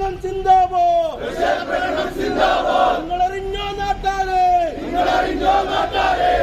പ്രകടനം ചിന്താവോ നിങ്ങളറിഞ്ഞോ നാട്ടാരെ. നിങ്ങളറിഞ്ഞോ നാട്ടാരെ.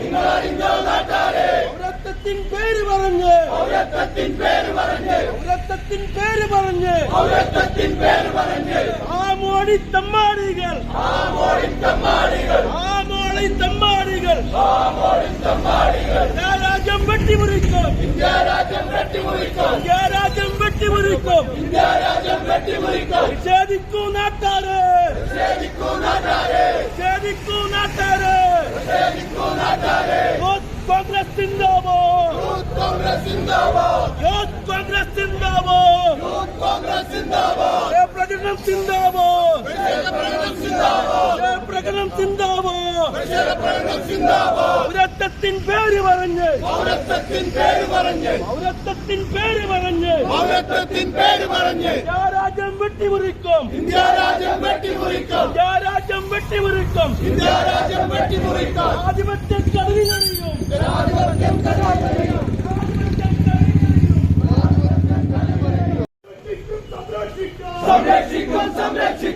നിങ്ങളറിഞ്ഞോ നാട്ടാരെ പൗരത്വത്തിൻ പേര് പറഞ്ഞ്. പൗരത്വത്തിൻ പേര് പറഞ്ഞ്. പൗരത്വത്തിൻ പേര് പറഞ്ഞ് പൗരത്വത്തിൻ പേര് പറഞ്ഞ് ആ മോടി തമ്മാടികൾ ആ മോടി തമ്മാടികൾ ആ മോളി തമ്മാടികൾ ആ മോളി തമ്മാടികൾ രാജ്യം വെട്ടിമുറിക്കും. രാജ്യം വെട്ടിമുറിക്കും. വെട്ടിമുറിക്കും. നിഷേധിക്കൂ നാട്ടാര്. നിഷേധിക്കൂ നാട്ടാര്. കോൺഗ്രസ് സിന്ദാബോ കോൺഗ്രസ് സിന്ദാബോ യൂത്ത് കോൺഗ്രസ് സിന്ദാബോ യൂത്ത് കോൺഗ്രസ് സിന്ദാബോ പ്രകടനം ജയ പ്രകടനം സിന്ദാബാദ്. പൗരത്വത്തിൻ പേര് പറഞ്ഞ്. പൗരത്വത്തിൻ പേര് പറഞ്ഞ്. പൗരത്വത്തിൻ പേര് പറഞ്ഞ് പൗരത്വത്തിൻ പേര് പറഞ്ഞ് രാജ്യം വെട്ടിമുറിക്കും ഇന്ത്യ രാജ്യം വെട്ടിമുറിക്കും. ഇന്ത്യ രാജ്യം വെട്ടിമുറിക്കും. ഇന്ത്യ രാജ്യം വെട്ടിമുറിക്കും ആധിപത്യം കടലിനറിയും ആധിപത്യം കലാപരിയും ഈ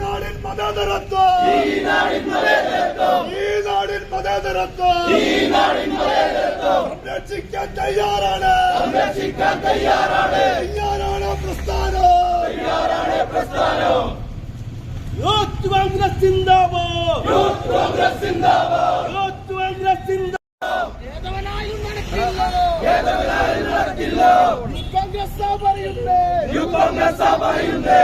നാടിൻ മതേതരത്വം ഈ നാടിൻ മതേതരത്വം. ഈ നാടിൻ മതേതരത്വം. ഈ നാടിൻ മതേതരത്വം രക്ഷിക്കാൻ തയ്യാറാണ്. സംരക്ഷിക്കാൻ തയ്യാറാണ്. തയ്യാറാണ് പ്രസ്ഥാനം. തയ്യാറാണ് പ്രസ്ഥാനം. യൂത്ത് കോൺഗ്രസ് സിന്ദാബാദ്. യൂത്ത് കോൺഗ്രസ് സിന്ദാബാദ്. യൂത്ത് കോൺഗ്രസ് സിന്ദാബാദ്. നടക്കില്ല. കോൺഗ്രസ് പറയുന്നേ യു കോൺഗ്രസ് പറയുന്നേ. യൂത്ത് കോൺഗ്രസ് പറയുന്നേ.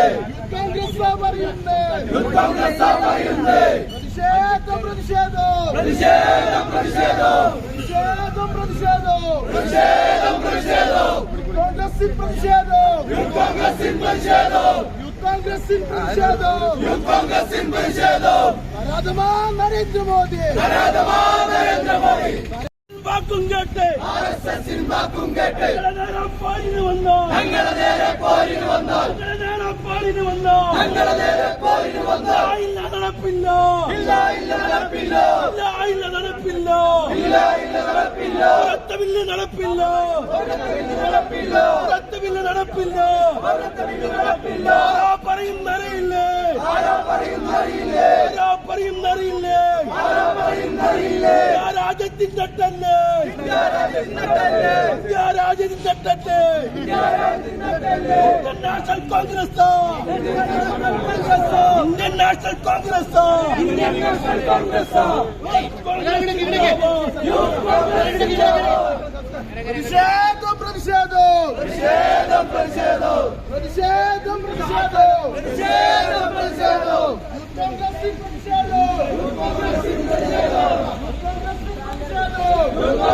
പ്രതിഷേധം പ്രതിഷേധം പ്രതിഷേധം പ്രതിഷേധം പ്രതിഷേധം പ്രതിഷേധം പ്രതിഷേധം പ്രതിഷേധം കോൺഗ്രസിൽ പ്രതിഷേധം യൂത്ത് കോൺഗ്രസിൻ പ്രതിഷേധം കോൺഗ്രസിൽ പ്രതിഷേധം യൂത്ത് കോൺഗ്രസിൻ പ്രതിഷേധം നരേന്ദ്രമോദി നരേന്ദ്രമോദി വാക്കും കേട്ട്. ആർ എസ് എസിൻ വാക്കും കേട്ട്. നേരം പാലിന് വന്നോ. ഞങ്ങളെ നേരെ പോരിന് നേരം പാലിന് വന്നോ. ഞങ്ങളെ നേരെ പോരിന് വന്നാൽ ഇല്ല നടപ്പില്ല. ഇല്ല ഇല്ല നടപ്പില്ല. ഇല്ല ഇല്ല നടപ്പില്ല. ഇല്ല ഇല്ല നടപ്പില്ല. പൗരത്വമില്ല നടപ്പില്ല. നടപ്പില്ല. പൗരത്വമില്ല നടപ്പില്ല. പൗരത്വമില്ല നടപ്പില്ല. ആരാ പറയുന്നറിയില്ലേ ആരാ പറയുന്ന അറിയില്ലേ ആരാ പറയുന്ന അറിയില്ലേ രാജ്യത്തിൻ തട്ടല്ലേ ഇന്ത്യ രാജ്യം നട്ടല്ലേ ഇന്ത്യ രാജ്യത്തിൻ തട്ടല്ലേ ഇന്ത്യ രാജ്യം നട്ടല്ലേ Indian National Congress. Indian National Congress Indian National Congress പ്രതിഷേധം പ്രതിഷേധം. പ്രതിഷേധം പ്രതിഷേധം. പ്രതിഷേധം പ്രതിഷേധം. പ്രതിഷേധം പ്രതിഷേധം പ്രതിഷേധം. കോൺഗ്രസിൻ പ്രതിഷേധം ആരാണ് നരേന്ദ്രമോദി ആരാണ് നരേന്ദ്രമോദി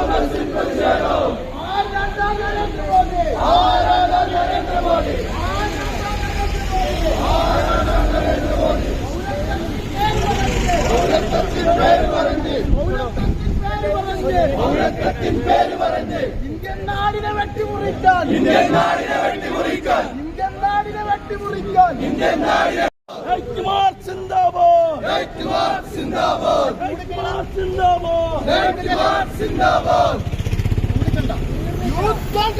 പൗരത്വത്തിൻ പേര് പറഞ്ഞ് ഇന്ത്യൻ നാടിനെ വെട്ടിമുറിക്കാൻ. ഇന്ത്യൻ നാടിനെ വെട്ടിമുറിക്കാൻ. ഇന്ത്യൻ നാടിനെ വെട്ടിമുറിക്കാൻ ഇന്ത്യൻ നാടിനെ ജയ്കുമാർ സിന്ദാബാദ് ജയ്കുമാർ സിന്ദാബാദ് ജയ്കുമാർ സിന്ദാബാദ് ജയ്കുമാർ സിന്ദാബാദ് യൂത്ത്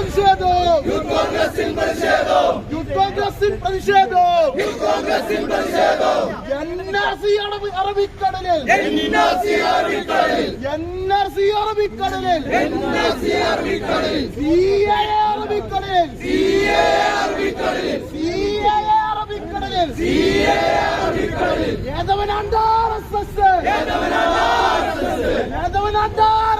പ്രതിഷേധം യൂത്ത് കോൺഗ്രസിൽ പ്രതിഷേധം യൂത്ത് കോൺഗ്രസിൽ പ്രതിഷേധം യൂത്ത് കോൺഗ്രസിൽ പ്രതിഷേധം എൻ ആർ സി അറബിക്കടലിൽ. എൻആർസി അറബിക്കടലിൽ. എൻ ആർ സി അറബിക്കടലിൽ. എൻആർസി അറബിക്കടലിൽ. സി എ അറബിക്കടലിൽ. സിഎ അറബിക്കടലിൽ. സിഎ അറബിക്കടലിൽ. സിഎ അറബിക്കടലിൽ. ഏതവനാണ്ട് R S S. ഏതവനാണ്ട് R S S. R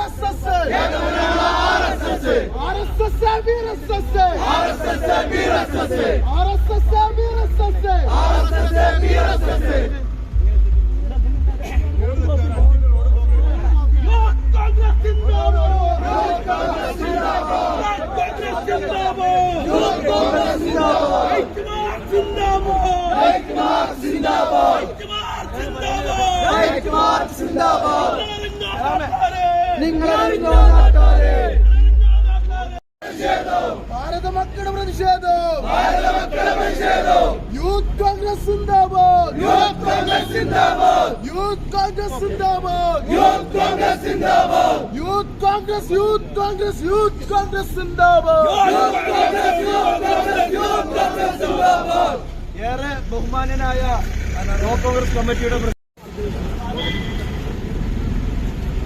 Zindabad! Zindabad! ഭാരത മക്കളുടെ പ്രതിഷേധം. യൂത്ത് കോൺഗ്രസ് സിന്ദാബാദ്. യൂത്ത് കോൺഗ്രസ് സിന്ദാബാദ്. യൂത്ത് കോൺഗ്രസ് സിന്ദാബാദ്. യൂത്ത് കോൺഗ്രസ് സിന്ദാബാദ്. Youth Congress youth Congress youth Congress youth Congress youth youth Congress സിന്ദാബാദ്. ഏറെ ബഹുമാനനായ കോൺഗ്രസ് കമ്മിറ്റിയുടെ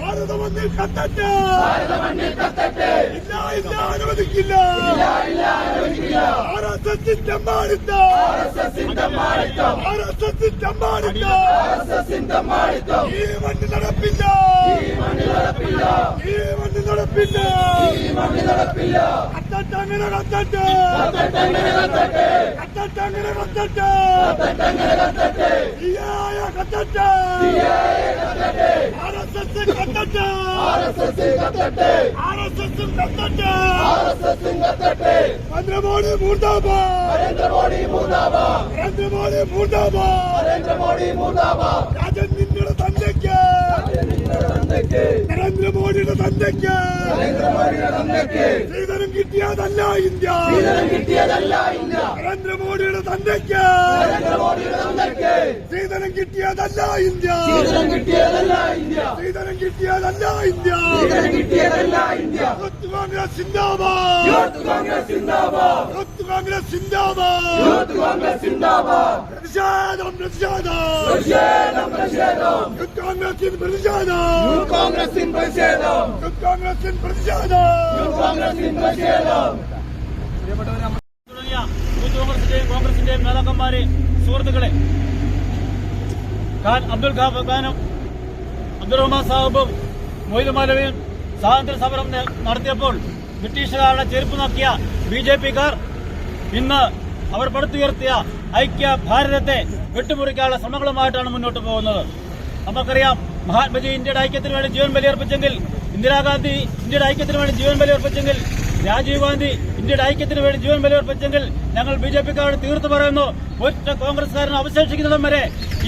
ഭാരത മണ്ണിൽ കത്തട്ടെ. ഇല്ല ഇല്ല അനുവദിക്കില്ല. ആർ എസ് എസ് ചെമ്മാടിത്തം ആർ എസ് എസ് ചെമ്മാടിത്തം ഈ മണ്ണിൽ നടപ്പില്ല. ഈ മണ്ണിൽ നടപ്പില്ല. കത്തട്ടങ്ങനെ കത്തട്ടെ. കത്തട്ടങ്ങനെ കത്തട്ടെ. സിയായ കത്തട്ടെ. ആർ എസ് എസ് കത്തട്ടെ. ആർ എസ് എസ് കത്തട്ടെ. നരേന്ദ്രമോദി മൂർദാബാദ്. നരേന്ദ്രമോദി മൂന്നാബാദ് നരേന്ദ്രമോദി മൂർദാബാദ് നരേന്ദ്രമോദി മൂന്നാബാദ് രാജൻ നിങ്ങളുടെ തന്തയ്ക്ക്. നരേന്ദ്രമോദിയുടെ തന്തയ്ക്ക്. നരേന്ദ്രമോദിയുടെ തന്തയ്ക്ക്. കിട്ടിയതല്ല ഇന്ത്യ. കിട്ടിയതല്ല ഇന്ത്യ. നരേന്ദ്രമോദിയുടെ തന്തയ്ക്ക്. ശ്രീധനം കിട്ടിയതല്ല ഇന്ത്യ. കിട്ടിയതല്ല ഇന്ത്യ. ശ്രീധനം കിട്ടിയതല്ല ഇന്ത്യ. കിട്ടിയതല്ല ഇന്ത്യ. കോൺഗ്രസ് സിന്ദാബാദ്. കോൺഗ്രസ് സിന്ദാബാദ്. യൂത്ത് കോൺഗ്രസ് സിന്ദാബാദ്. യൂത്ത് കോൺഗ്രസ് സിന്ദാബാദ്. പ്രതിഷേധം പ്രതിഷേധം. പ്രതിഷേധം പ്രതിഷേധം. യൂത്ത് കോൺഗ്രസിന് പ്രതിഷേധം. യൂത്ത് കോൺഗ്രസിൻ പ്രതിഷേധം. യൂത്ത് കോൺഗ്രസിന് പ്രതിഷേധം. യൂത്ത് കോൺഗ്രസിൻ പ്രതിഷേധം. തുടങ്ങിയ യൂത്ത് കോൺഗ്രസിന്റെയും കോൺഗ്രസിന്റെയും നേതാക്കന്മാരെ സുഹൃത്തുക്കളെ. ഖാൻ അബ്ദുൽ ഖാഫ് ഖാനും അബ്ദുറഹ്മാൻ സാഹിബും മൊയ്തു മലവിയും സ്വാതന്ത്ര്യ സമരം നടത്തിയപ്പോൾ ബ്രിട്ടീഷുകാരുടെ ചെരുപ്പ് നോക്കിയ ബി ജെ പിക്കാർ ഇന്ന് അവർ പടുത്തുയർത്തിയ ഐക്യ ഭാരതത്തെ വെട്ടിമുറിക്കാനുള്ള ശ്രമങ്ങളുമായിട്ടാണ് മുന്നോട്ട് പോകുന്നത്. നമുക്കറിയാം മഹാത്മജി ഇന്ത്യയുടെ ഐക്യത്തിന് വേണ്ടി ജീവൻ ബലിയർപ്പിച്ചെങ്കിൽ ഇന്ദിരാഗാന്ധി ഇന്ത്യയുടെ ഐക്യത്തിന് വേണ്ടി ജീവൻ ബലിയർപ്പിച്ചെങ്കിൽ രാജീവ് ഗാന്ധി ഇന്ത്യയുടെ ഐക്യത്തിന് വേണ്ടി ജീവൻ ബലിയർപ്പിച്ചെങ്കിൽ ഞങ്ങൾ ബി ജെ പിക്കാരോട് തീർത്തു പറയുന്നു ഒറ്റ കോൺഗ്രസ്സുകാരൻ അവശേഷിക്കുന്നിടം വരെ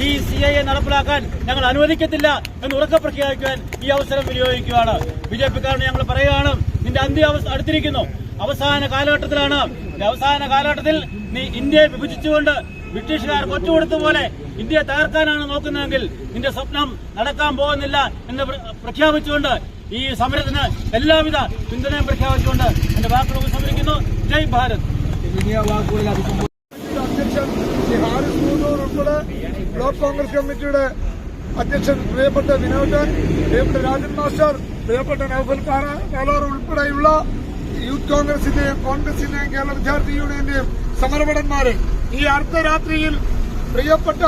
ഈ സി ഐ എ നടപ്പിലാക്കാൻ ഞങ്ങൾ അനുവദിക്കത്തില്ല എന്ന് ഉറക്കെ പ്രഖ്യാപിക്കാൻ ഈ അവസരം വിനിയോഗിക്കുകയാണ്. ബി ജെ പിക്കാരോട് ഞങ്ങൾ പറയുകയാണ് നിന്റെ അന്ത്യാവസ്ഥ അടുത്തിരിക്കുന്നു. അവസാന കാലഘട്ടത്തിലാണ്. അവസാന കാലഘട്ടത്തിൽ നീ ഇന്ത്യയെ വിഭജിച്ചുകൊണ്ട് ബ്രിട്ടീഷുകാർ കൊച്ചുകൊടുത്ത പോലെ ഇന്ത്യയെ തകർക്കാനാണ് നോക്കുന്നതെങ്കിൽ നിന്റെ സ്വപ്നം നടക്കാൻ പോകുന്നില്ല എന്ന് പ്രഖ്യാപിച്ചുകൊണ്ട് ഈ സമരത്തിന് എല്ലാവിധ പിന്തുണയും പ്രഖ്യാപിച്ചുകൊണ്ട് എന്റെ വാക്കുകൾ ഉപസംഹരിക്കുന്നു ജയ് ഭാരത്. അധ്യക്ഷൻ ഉൾപ്പെടെ ബ്ലോക്ക് കോൺഗ്രസ് കമ്മിറ്റിയുടെ അധ്യക്ഷൻ പ്രിയപ്പെട്ട വിനോദൻ പ്രിയപ്പെട്ട രാജൻ മാസ്റ്റർ പ്രിയപ്പെട്ട നൌഫൽ കാലോർ ഉൾപ്പെടെയുള്ള യൂത്ത് കോൺഗ്രസിന്റെയും കോൺഗ്രസിന്റെയും കേരള വിദ്യാർത്ഥി യൂണിയന്റെയും സമരഭടന്മാരെ ഈ അർദ്ധരാത്രിയിൽ പ്രിയപ്പെട്ട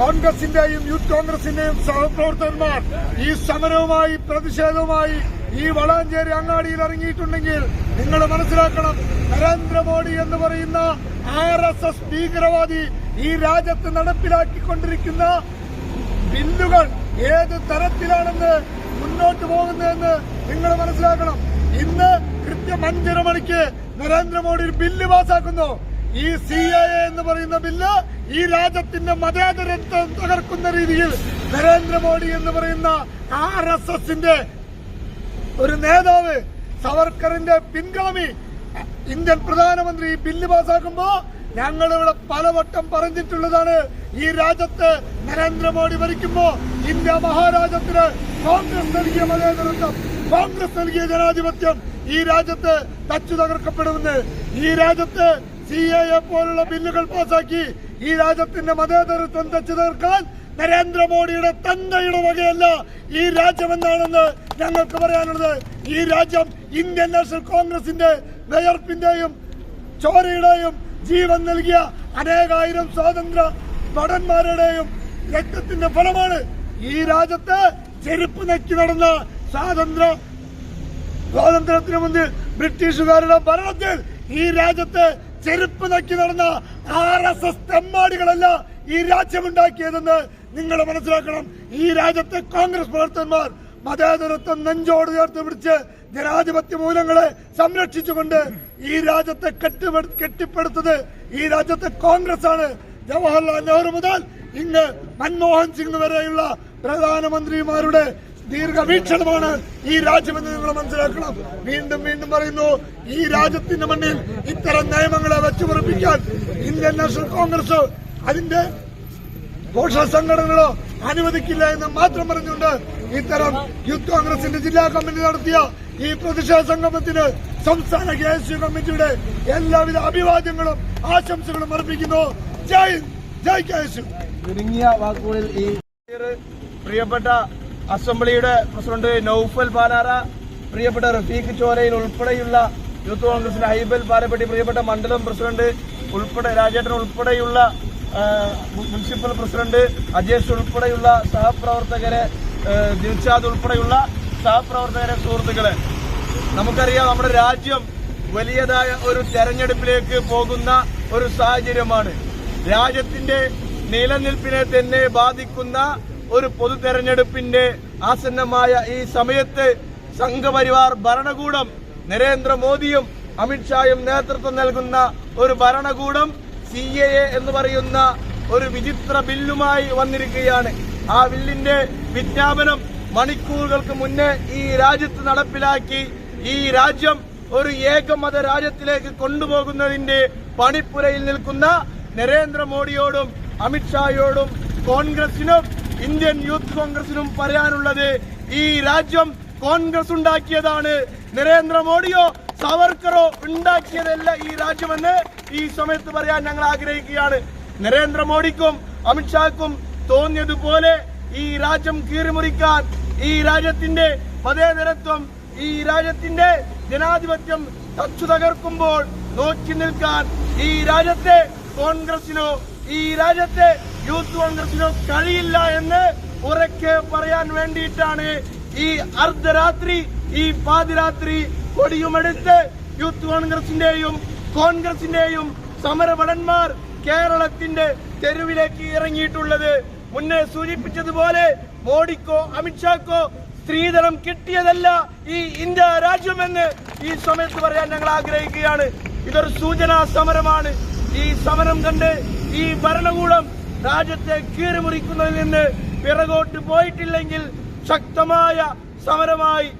കോൺഗ്രസിന്റെയും യൂത്ത് കോൺഗ്രസിന്റെയും സഹപ്രവർത്തകന്മാർ ഈ സമരവുമായി പ്രതിഷേധവുമായി ഈ വളാഞ്ചേരി അങ്ങാടിയിൽ ഇറങ്ങിയിട്ടുണ്ടെങ്കിൽ നിങ്ങൾ മനസ്സിലാക്കണം നരേന്ദ്രമോദി എന്ന് പറയുന്ന ആർ എസ് എസ് ഭീകരവാദി ഈ രാജ്യത്ത് നടപ്പിലാക്കിക്കൊണ്ടിരിക്കുന്ന ബില്ലുകൾ ഏത് തരത്തിലാണെന്ന് മുന്നോട്ട് പോകുന്നതെന്ന് നിങ്ങൾ മനസ്സിലാക്കണം. ഇന്ന് കൃത്യം അഞ്ചര മണിക്ക് നരേന്ദ്രമോദി ഒരു ബില്ല് പാസാക്കുന്നു. ഈ സി എന്ന് പറയുന്ന ബില്ല് ഈ രാജ്യത്തിന്റെ മതേതരത്വം തകർക്കുന്ന രീതിയിൽ നരേന്ദ്രമോദി എന്ന് പറയുന്ന ആർ എസ് എസിന്റെ ഒരു നേതാവ് സവർക്കറിന്റെ പിൻഗാമി ഇന്ത്യൻ പ്രധാനമന്ത്രി ഈ ബില്ല് പാസാക്കുമ്പോ ഞങ്ങൾ ഇവിടെ പലവട്ടം പറഞ്ഞിട്ടുള്ളതാണ് ഈ രാജ്യത്ത് നരേന്ദ്രമോദി ഭരിക്കുമ്പോ ഇന്ത്യ മഹാരാജ്യത്തിന് കോൺഗ്രസ് നൽകിയ മതേതരത്വം. കോൺഗ്രസ് നൽകിയ ജനാധിപത്യം ഈ രാജ്യത്ത് തച്ചു തകർക്കപ്പെടുമെന്ന് ഈ രാജ്യത്ത് സി എ പോലുള്ള ബില്ലുകൾ പാസാക്കി ഈ രാജ്യത്തിന്റെ മതേതരത്വം തച്ചു തീർക്കാൻ നരേന്ദ്രമോദിയുടെ തന്തയുടെ വകയല്ല ഈ രാജ്യമെന്നാണെന്ന് ഞങ്ങൾക്ക് പറയാനുള്ളത്. ഈ രാജ്യം ഇന്ത്യൻ നാഷണൽ കോൺഗ്രസിന്റെ വിയർപ്പിന്റെയും ചോരയുടെയും ജീവൻ നൽകിയ അനേകായിരം സ്വാതന്ത്ര്യ ഭടന്മാരുടെയും രക്തത്തിന്റെ ഫലമാണ് ഈ രാജ്യത്ത് ചെരുപ്പ് നെക്കി നടന്ന സ്വാതന്ത്ര്യ സ്വാതന്ത്ര്യത്തിന് മുന്നിൽ ബ്രിട്ടീഷുകാരുടെ ഭരണത്തിൽ ഈ രാജ്യത്തെ ചെരുപ്പ് നക്കി നടന്ന ആർ എസ് എസ് തെമ്മാടികളല്ല ഈ രാജ്യമുണ്ടാക്കിയതെന്ന് നിങ്ങൾ മനസ്സിലാക്കണം. ഈ രാജ്യത്തെ കോൺഗ്രസ് പ്രവർത്തകന്മാർ മതേതരത്വം നെഞ്ചോട് ചേർത്ത് പിടിച്ച് ജനാധിപത്യ മൂല്യങ്ങളെ സംരക്ഷിച്ചുകൊണ്ട് ഈ രാജ്യത്തെ കെട്ടിപ്പെ- കെട്ടിപ്പടുത്തത് ഈ രാജ്യത്തെ കോൺഗ്രസ് ആണ് ജവഹർലാൽ നെഹ്റു മുതൽ ഇന്ന് മൻമോഹൻ സിംഗ് വരെയുള്ള പ്രധാനമന്ത്രിമാരുടെ ദീർഘവീക്ഷണമാണ് ഈ രാജ്യമെന്ന് നിങ്ങൾ മനസ്സിലാക്കണം. വീണ്ടും വീണ്ടും പറയുന്നു ഈ രാജ്യത്തിന്റെ മണ്ണിൽ ഇത്തരം നിയമങ്ങളെ വെച്ചുപറപ്പിക്കാൻ ഇന്ത്യൻ നാഷണൽ കോൺഗ്രസ് അതിന്റെ ഘോഷ സംഘടനകളോ അനുവദിക്കില്ല എന്ന് മാത്രം പറഞ്ഞുകൊണ്ട് ഇത്തരം യൂത്ത് കോൺഗ്രസിന്റെ ജില്ലാ കമ്മിറ്റി നടത്തിയ ഈ പ്രതിഷേധ സംഗമത്തിന് സംസ്ഥാന കെ എസ് യു കമ്മിറ്റിയുടെ എല്ലാവിധ അഭിവാദ്യങ്ങളും ആശംസകളും അർപ്പിക്കുന്നു. ജയ് ജയ് കെ എസ് യു. പ്രിയപ്പെട്ട അസംബ്ലിയുടെ പ്രസിഡന്റ് നൌഫൽ പാലാറ പ്രിയപ്പെട്ട റഫീഖ് ചോരയിൽ ഉൾപ്പെടെയുള്ള യൂത്ത് കോൺഗ്രസിന്റെ ഹൈബൽ പാലപ്പെട്ടി പ്രിയപ്പെട്ട മണ്ഡലം പ്രസിഡന്റ് ഉൾപ്പെടെ രാജേട്ടൻ ഉൾപ്പെടെയുള്ള മുനിസിപ്പൽ പ്രസിഡന്റ് അജേഷ് ഉൾപ്പെടെയുള്ള സഹപ്രവർത്തകരെ ദിൽഷാദ് ഉൾപ്പെടെയുള്ള സഹപ്രവർത്തകരെ സുഹൃത്തുക്കളെ നമുക്കറിയാം നമ്മുടെ രാജ്യം വലിയതായ ഒരു തെരഞ്ഞെടുപ്പിലേക്ക് പോകുന്ന ഒരു സാഹചര്യമാണ്. രാജ്യത്തിന്റെ നിലനിൽപ്പിനെ തന്നെ ബാധിക്കുന്ന ഒരു പൊതു തെരഞ്ഞെടുപ്പിന്റെ ആസന്നമായ ഈ സമയത്ത് സംഘപരിവാർ ഭരണകൂടം നരേന്ദ്രമോദിയും അമിത്ഷായും നേതൃത്വം നൽകുന്ന ഒരു ഭരണകൂടം സി എ എന്ന് പറയുന്ന ഒരു വിചിത്ര ബില്ലുമായി വന്നിരിക്കുകയാണ്. ആ ബില്ലിന്റെ വിജ്ഞാപനം മണിക്കൂറുകൾക്ക് മുന്നേ ഈ രാജ്യത്ത് നടപ്പിലാക്കി ഈ രാജ്യം ഒരു ഏകമത രാജ്യത്തിലേക്ക് കൊണ്ടുപോകുന്നതിന്റെ പണിപ്പുരയിൽ നിൽക്കുന്ന നരേന്ദ്രമോദിയോടും അമിത്ഷായോടും കോൺഗ്രസിനും ഇന്ത്യൻ യൂത്ത് കോൺഗ്രസിനും പറയാനുള്ളത് ഈ രാജ്യം കോൺഗ്രസ് ഉണ്ടാക്കിയതാണ്. നരേന്ദ്രമോദിയോ സവർക്കറോ ഉണ്ടാക്കിയതല്ല ഈ രാജ്യമെന്ന് ഈ സമയത്ത് പറയാൻ ഞങ്ങൾ ആഗ്രഹിക്കുകയാണ്. നരേന്ദ്രമോദിക്കും അമിത്ഷാക്കും തോന്നിയതുപോലെ ഈ രാജ്യം കീറിമുറിക്കാൻ ഈ രാജ്യത്തിന്റെ മതേതരത്വം ഈ രാജ്യത്തിന്റെ ജനാധിപത്യം തച്ചു തകർക്കുമ്പോൾ നോക്കി നിൽക്കാൻ ഈ രാജ്യത്തെ കോൺഗ്രസിനോ ഈ രാജ്യത്തെ യൂത്ത് കോൺഗ്രസിനോ കഴിയില്ല എന്ന് ഉറക്കെ പറയാൻ വേണ്ടിയിട്ടാണ് ഈ അർദ്ധരാത്രി ഈ പാതിരാത്രി കൊടിയുമെടുത്ത് യൂത്ത് കോൺഗ്രസിന്റെയും കോൺഗ്രസിന്റെയും സമരഭടന്മാർ കേരളത്തിന്റെ തെരുവിലേക്ക് ഇറങ്ങിയിട്ടുള്ളത്. മുന്നേ സൂചിപ്പിച്ചതുപോലെ മോഡിക്കോ അമിത്ഷാക്കോ സ്ത്രീധനം കിട്ടിയതല്ല ഈ ഇന്ത്യ രാജ്യമെന്ന് ഈ സമയത്ത് പറയാൻ ഞങ്ങൾ ആഗ്രഹിക്കുകയാണ്. ഇതൊരു സൂചനാ സമരമാണ്. ഈ സമരം കണ്ട് ഈ ഭരണകൂടം രാജ്യത്തെ കീറിമുറിക്കുന്നതിൽ നിന്ന് പിറകോട്ട് പോയിട്ടില്ലെങ്കിൽ ശക്തമായ സമരമായി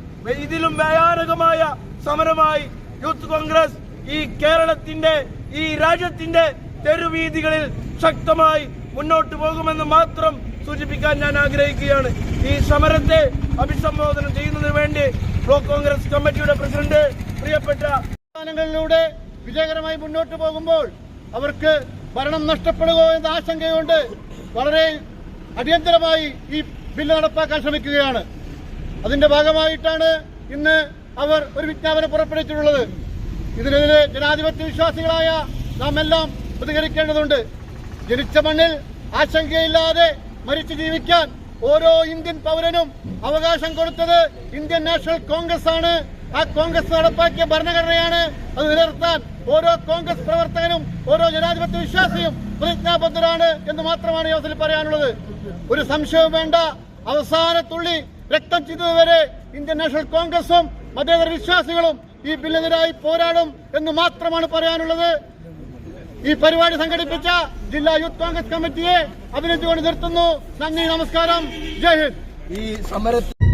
ഇതിലും ഭയാനകമായ സമരമായി യൂത്ത് കോൺഗ്രസ് ഈ കേരളത്തിന്റെ ഈ രാജ്യത്തിന്റെ തെരുവീതികളിൽ ശക്തമായി മുന്നോട്ട് പോകുമെന്ന് മാത്രം സൂചിപ്പിക്കാൻ ഞാൻ ആഗ്രഹിക്കുകയാണ്. ഈ സമരത്തെ അഭിസംബോധന ചെയ്യുന്നതിന് വേണ്ടി ബ്ലോക്ക് കോൺഗ്രസ് കമ്മിറ്റിയുടെ പ്രസിഡന്റ് പ്രിയപ്പെട്ട സംസ്ഥാനങ്ങളിലൂടെ വിജയകരമായി മുന്നോട്ട് പോകുമ്പോൾ അവർക്ക് ഭരണം നഷ്ടപ്പെടുകയോ എന്ന ആശങ്കയുണ്ട്. വളരെ അടിയന്തരമായി ഈ ബില്ല് നടപ്പാക്കാൻ ശ്രമിക്കുകയാണ്. അതിന്റെ ഭാഗമായിട്ടാണ് ഇന്ന് അവർ ഒരു വിജ്ഞാപനം പുറപ്പെടുവിച്ചിട്ടുള്ളത്. ഇതിനെതിരെ ജനാധിപത്യ വിശ്വാസികളായ നാം എല്ലാം പ്രതികരിക്കേണ്ടതുണ്ട്. ജനിച്ച മണ്ണിൽ ആശങ്കയില്ലാതെ മരിച്ചു ജീവിക്കാൻ ഓരോ ഇന്ത്യൻ പൗരനും അവകാശം കൊടുത്തത് ഇന്ത്യൻ നാഷണൽ കോൺഗ്രസ് ആണ് ആ കോൺഗ്രസ് നടപ്പാക്കിയ ഭരണഘടനയാണ് അത് നിലനിർത്താൻ ഓരോ കോൺഗ്രസ് പ്രവർത്തകനും ഓരോ ജനാധിപത്യ വിശ്വാസിയും പ്രതിജ്ഞാബദ്ധരാണ് എന്ന് മാത്രമാണ് ഈ അവസരത്തിൽ പറയാനുള്ളത്. ഒരു സംശയവും വേണ്ട. അവസാന തുള്ളി രക്തം ചിന്തതുവരെ ഇന്ത്യൻ നാഷണൽ കോൺഗ്രസും മതേതര വിശ്വാസികളും ഈ ബില്ലിനെതിരായി പോരാടും എന്ന് മാത്രമാണ് പറയാനുള്ളത്. ഈ പരിപാടി സംഘടിപ്പിച്ച ജില്ലാ യൂത്ത് കോൺഗ്രസ് കമ്മിറ്റിയെ അഭിനന്ദിച്ചുകൊണ്ട് നിർത്തുന്നു. നന്ദി നമസ്കാരം. ജയ് ഹിന്ദ്. ഈ സമരത്തിൽ